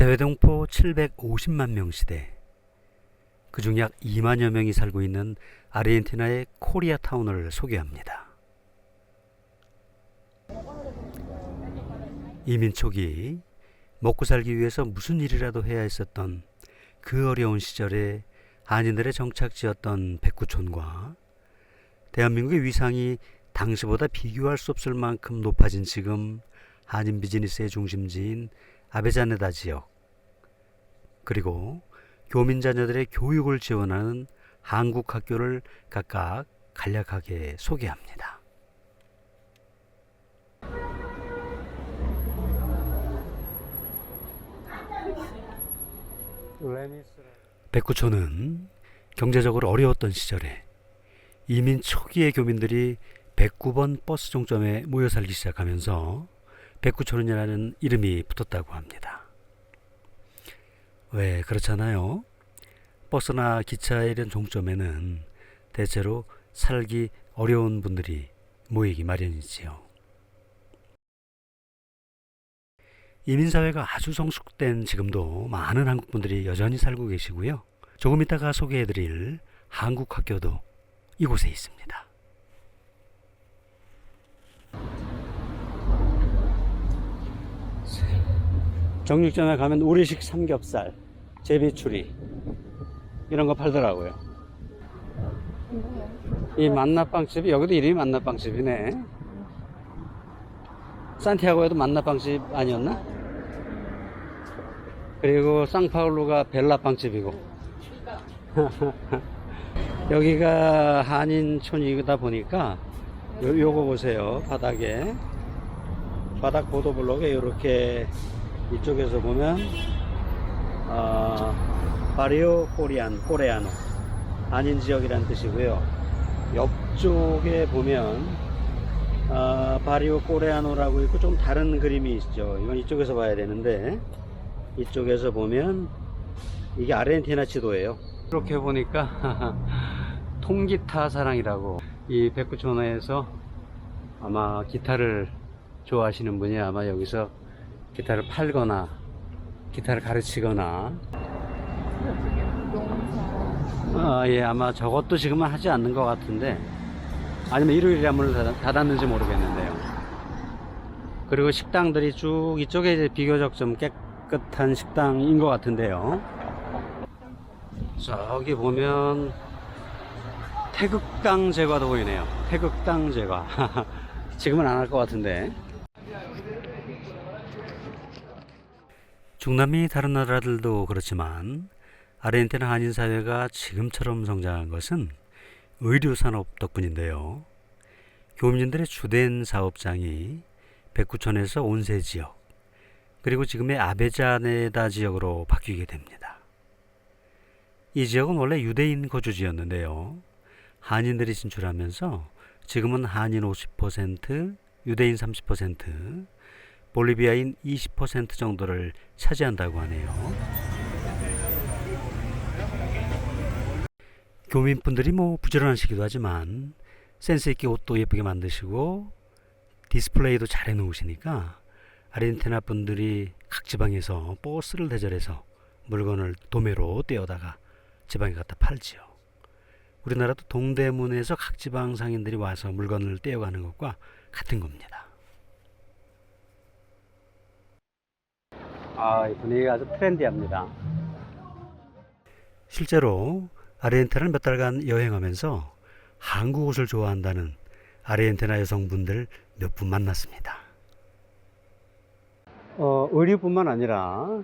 재회동포 750만 명 시대 그중 약 2만여 명이 살고 있는 아르헨티나의 코리아타운을 소개합니다. 이민 초기 먹고 살기 위해서 무슨 일이라도 해야 했었던 그 어려운 시절에 한인들의 정착지였던 백구촌과 대한민국의 위상이 당시보다 비교할 수 없을 만큼 높아진 지금 한인 비즈니스의 중심지인 아베자네다 지역 그리고 교민 자녀들의 교육을 지원하는 한국 학교를 각각 간략하게 소개합니다. 백구촌은 경제적으로 어려웠던 시절에 이민 초기의 교민들이 109번 버스 종점에 모여 살기 시작하면서 백구촌이라는 이름이 붙었다고 합니다. 왜 그렇잖아요. 버스나 기차의 이런 종점에는 대체로 살기 어려운 분들이 모이기 마련이지요. 이민사회가 아주 성숙된 지금도 많은 한국분들이 여전히 살고 계시고요. 조금 이따가 소개해드릴 한국 학교도 이곳에 있습니다. 정육점에 가면 우리식 삼겹살, 제비추리 이런 거 팔더라고요. 이 만나빵집이 여기도 이름이 만나빵집이네. 산티아고에도 만나빵집 아니었나? 그리고 상파울루가 벨라빵집이고 여기가 한인촌이다 보니까 요, 요거 보세요 바닥에 바닥 보도블록에 이렇게 이쪽에서 보면 어, 바리오 코리안 코레아노. 한인 지역이라는 뜻이고요. 옆쪽에 보면 어, 바리오 코레아노라고 있고 좀 다른 그림이 있죠. 이건 이쪽에서 봐야 되는데 이쪽에서 보면 이게 아르헨티나 지도예요. 이렇게 보니까 통기타 사랑이라고 이 백구촌에서 아마 기타를 좋아하시는 분이 아마 여기서 기타를 팔거나 기타를 가르치거나. 아, 예, 아마 저것도 지금은 하지 않는 것 같은데 아니면 일요일에 닫- 닫았는지 모르겠는데요. 그리고 식당들이 쭉 이쪽에 이제 비교적 좀 깨끗한 식당인 것 같은데요. 저기 보면 태극당 제과도 보이네요. 태극당 제과. 지금은 안 할 것 같은데 중남미 다른 나라들도 그렇지만 아르헨티나 한인 사회가 지금처럼 성장한 것은 의료 산업 덕분인데요. 교민들의 주된 사업장이 백구촌에서 온세 지역 그리고 지금의 아베자네다 지역으로 바뀌게 됩니다. 이 지역은 원래 유대인 거주지였는데요. 한인들이 진출하면서 지금은 한인 50%, 유대인 30%, 볼리비아인 20% 정도를 차지한다고 하네요. 교민분들이 뭐 부지런하시기도 하지만 센스 있게 옷도 예쁘게 만드시고 디스플레이도 잘 해놓으시니까 아르헨티나 분들이 각 지방에서 버스를 대절해서 물건을 도매로 떼어다가 지방에 갖다 팔지요. 우리나라도 동대문에서 각 지방 상인들이 와서 물건을 떼어가는 것과 같은 겁니다. 아, 이 분위기가 아주 트렌디합니다. 실제로 아르헨티나를 몇 달간 여행하면서 한국 옷을 좋아한다는 아르헨티나 여성분들 몇 분 만났습니다. 어, 의류뿐만 아니라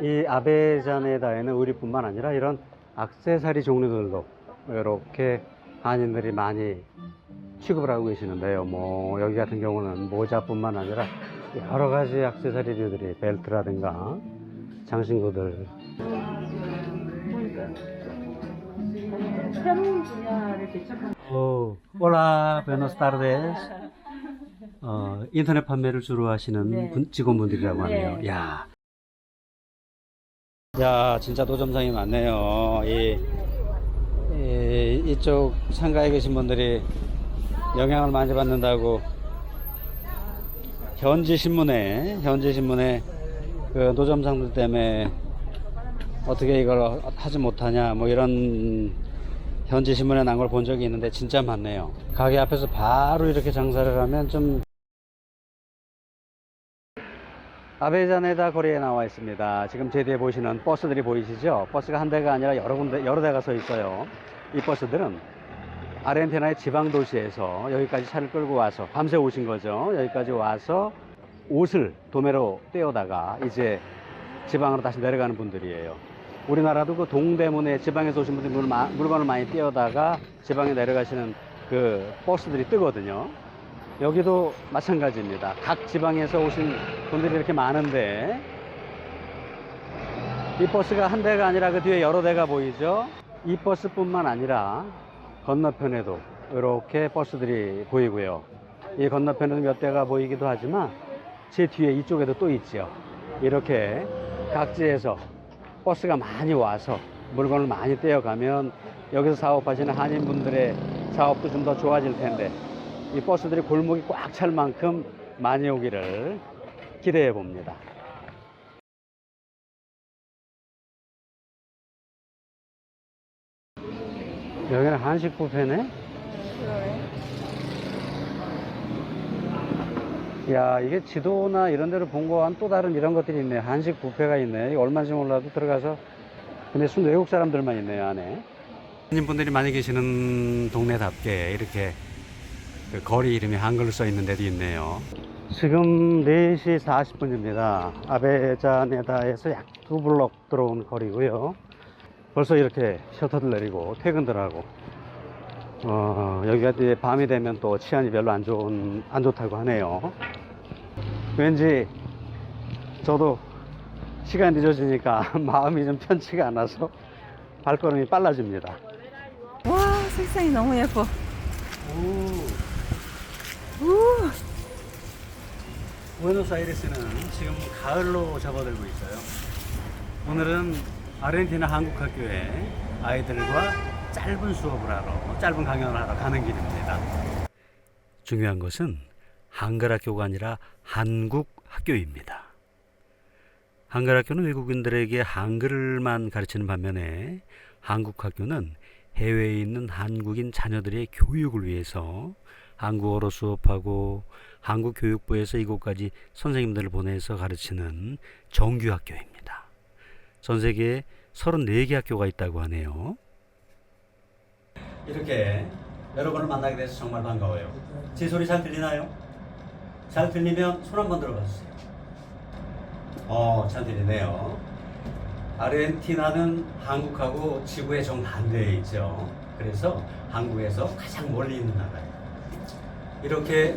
이 아베자네다에는 의류뿐만 아니라 이런 악세사리 종류들도 이렇게 한인들이 많이 취급을 하고 계시는데요. 뭐 여기 같은 경우는 모자뿐만 아니라 여러 가지 악세사리들이 벨트라든가 장신구들 오, 올라 베노스 타르데스. 어, 인터넷 판매를 주로 하시는 네. 분- 직원분들이라고 하네요. 네. 야. 야, 진짜 노점상이 많네요. 이, 이, 이쪽 상가에 계신 분들이 영향을 많이 받는다고 현지 신문에, 현지 신문에 그 노점상들 때문에 어떻게 이걸 하지 못하냐 뭐 이런 현지 신문에 난 걸 본 적이 있는데 진짜 많네요. 가게 앞에서 바로 이렇게 장사를 하면 좀 아베자네다 거리에 나와 있습니다. 지금 제 뒤에 보시는 버스들이 보이시죠? 버스가 한 대가 아니라 여러 군데 여러 대가 서 있어요. 이 버스들은 아르헨티나의 지방 도시에서 여기까지 차를 끌고 와서 밤새 오신 거죠. 여기까지 와서 옷을 도매로 떼어다가 이제 지방으로 다시 내려가는 분들이에요. 우리나라도 그 동대문에 지방에서 오신 분들이 물- 마- 물건을 많이 떼어다가 지방에 내려가시는 그 버스들이 뜨거든요. 여기도 마찬가지입니다. 각 지방에서 오신 분들이 이렇게 많은데 이 버스가 한 대가 아니라 그 뒤에 여러 대가 보이죠? 이 버스뿐만 아니라 건너편에도 이렇게 버스들이 보이고요. 이 건너편에도 몇 대가 보이기도 하지만 제 뒤에 이쪽에도 또 있죠. 이렇게 각지에서 버스가 많이 와서 물건을 많이 떼어가면 여기서 사업하시는 한인분들의 사업도 좀 더 좋아질 텐데 이 버스들이 골목이 꽉 찰 만큼 많이 오기를 기대해 봅니다. 여기는 한식 뷔페네? 야, 이게 지도나 이런 데를 본 거와는 또 다른 이런 것들이 있네. 한식 뷔페가 있네. 얼마인지 몰라도 들어가서. 근데 순 외국 사람들만 있네요, 안에. 손님분들이 많이 계시는 동네답게 이렇게 그 거리 이름이 한글로 써 있는 데도 있네요. 지금 4시 40분입니다. 아베자네다에서 약 두 블럭 들어온 거리고요. 벌써 이렇게 셔터들 내리고 퇴근들 하고 어, 여기가 이제 밤이 되면 또 치안이 별로 안 좋은 안 좋다고 하네요. 왠지 저도 시간 늦어지니까 마음이 좀 편치가 않아서 발걸음이 빨라집니다. 와 색상이 너무 예뻐. 오, 우. 부에노스아이레스는 지금 가을로 접어들고 있어요. 오늘은 아르헨티나 한국 학교에 아이들과 짧은 수업을 하러, 짧은 강연을 하러 가는 길입니다. 중요한 것은 한글 학교가 아니라 한국 학교입니다. 한글 학교는 외국인들에게 한글만 가르치는 반면에 한국 학교는 해외에 있는 한국인 자녀들의 교육을 위해서 한국어로 수업하고 한국 교육부에서 이곳까지 선생님들을 보내서 가르치는 정규 학교입니다. 전 세계에 34개 학교가 있다고 하네요. 이렇게 여러분을 만나게 돼서 정말 반가워요. 제 소리 잘 들리나요? 잘 들리면 손 한번 들어봐 주세요. 어, 잘 들리네요. 아르헨티나는 한국하고 지구의 정반대에 있죠. 그래서 한국에서 가장 멀리 있는 나라예요. 이렇게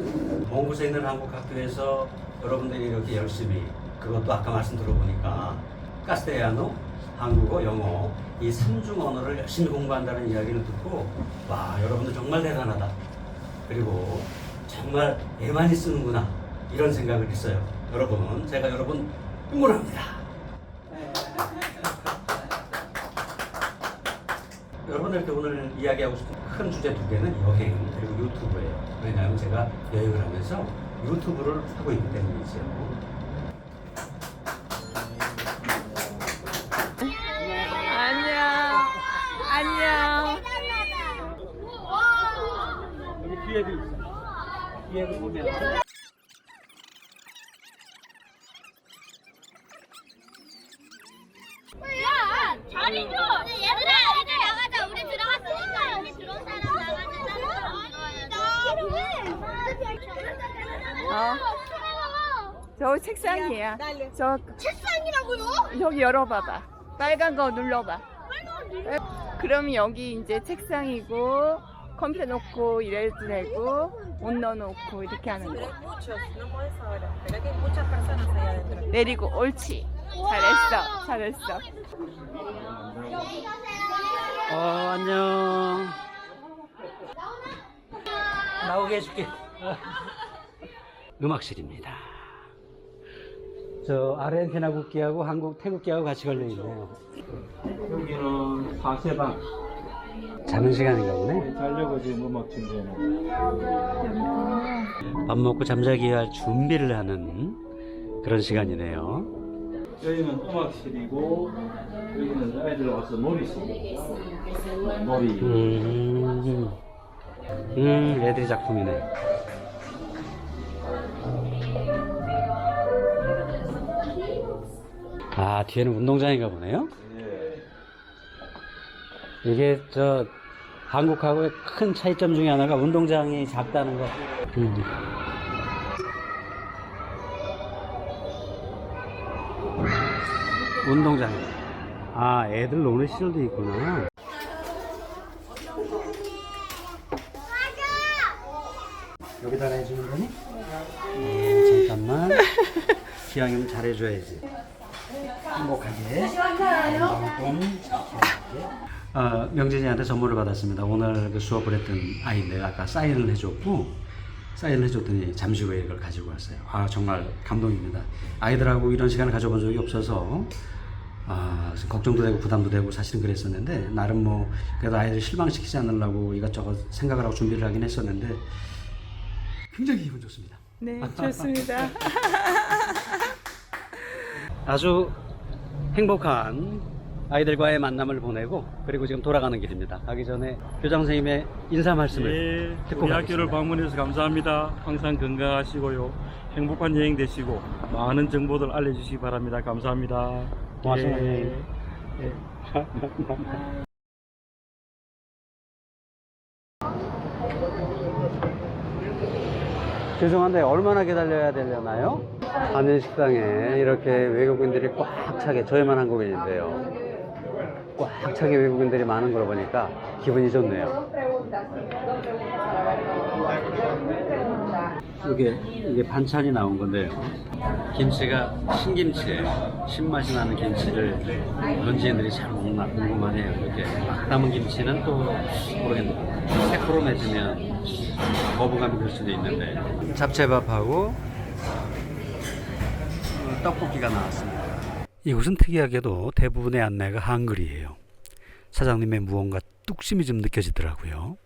먼 곳에 있는 한국 학교에서 여러분들이 이렇게 열심히 그것도 아까 말씀 들어보니까 카스테야노, 한국어, 영어 이 삼중 언어를 열심히 공부한다는 이야기를 듣고 와 여러분들 정말 대단하다. 그리고 정말 애 많이 쓰는구나 이런 생각을 했어요. 여러분 제가 여러분 응원합니다. 여러분들께 오늘 이야기하고 싶은 큰 주제 두 개는 여행 그리고 유튜브예요. 왜냐하면 제가 여행을 하면서 유튜브를 하고 있기 때문이죠. 안녕. 안녕. 여기 뒤에도 있어. 뒤에도 보면. 야, 자리 줘. 얘들아, 이제 나가자. 우리 들어갔으니까 여기 들어온 사람 나가자. 어. 저 책상이야. 저 책상이라고요? 여기 열어봐봐. 빨간 거 눌러봐. 그럼 여기 이제 책상이고 컴퓨터 놓고 이래도 되고 옷 넣어놓고 이렇게 하는 거. 내리고 옳지. 잘했어. 잘했어. 어 안녕. 나오게 해줄게. 음악실입니다. 저 아르헨티나 국기하고 한국 태국기하고 같이 걸려 있네요. 여기는 사세방 자는 시간인가 보네. 자려고 지금 음악 준비해놓은 밥 먹고 잠자기 위할 준비를 하는 그런 시간이네요. 여기는 음악실이고 여기는 아이들 와서 놀이실. 놀이. 음, 음, 애들이 작품이네. 아, 뒤에는 운동장인가 보네요? 예. 이게 저 한국하고의 큰 차이점 중에 하나가 운동장이 작다는 거. 음. 운동장. 아, 애들 노는 시설도 있구나. 여기다 해주는 거니? 음, 잠깐만. 기왕이면 잘해줘야지. 행복하게. 건강하고 어, 명진이한테 선물을 받았습니다. 오늘 그 수업을 했던 아이인데 아까 사인을 해줬고 사인을 해줬더니 잠시 후에 이걸 가지고 왔어요. 아 정말 감동입니다. 아이들하고 이런 시간을 가져본 적이 없어서 아, 걱정도 되고 부담도 되고 사실은 그랬었는데 나름 뭐 그래도 아이들 실망시키지 않으려고 이것저것 생각을 하고 준비를 하긴 했었는데 굉장히 기분 좋습니다. 네, 좋습니다. 아주 행복한 아이들과의 만남을 보내고 그리고 지금 돌아가는 길입니다. 가기 전에 교장 선생님의 인사 말씀을 예, 듣고 우리 가겠습니다. 학교를 방문해서 감사합니다. 항상 건강하시고요. 행복한 여행 되시고 많은 정보들 알려주시기 바랍니다. 감사합니다. 고맙습니다. 예. 예. 죄송한데 얼마나 기다려야 되려나요? 한인 식당에 이렇게 외국인들이 꽉 차게 저희만 한국인인데요. 꽉 차게 외국인들이 많은 걸 보니까 기분이 좋네요. 이게 이게 반찬이 나온 건데요. 김치가 신김치예요. 신맛이 나는 김치를 현지인들이 잘 먹나 궁금하네요. 이렇게 막 담은 김치는 또 모르겠네요. 새코로매지면 거부감이 들 수도 있는데 잡채밥하고 떡볶이가 나왔습니다. 이곳은 특이하게도 대부분의 안내가 한글이에요. 사장님의 무언가 뚝심이 좀 느껴지더라고요.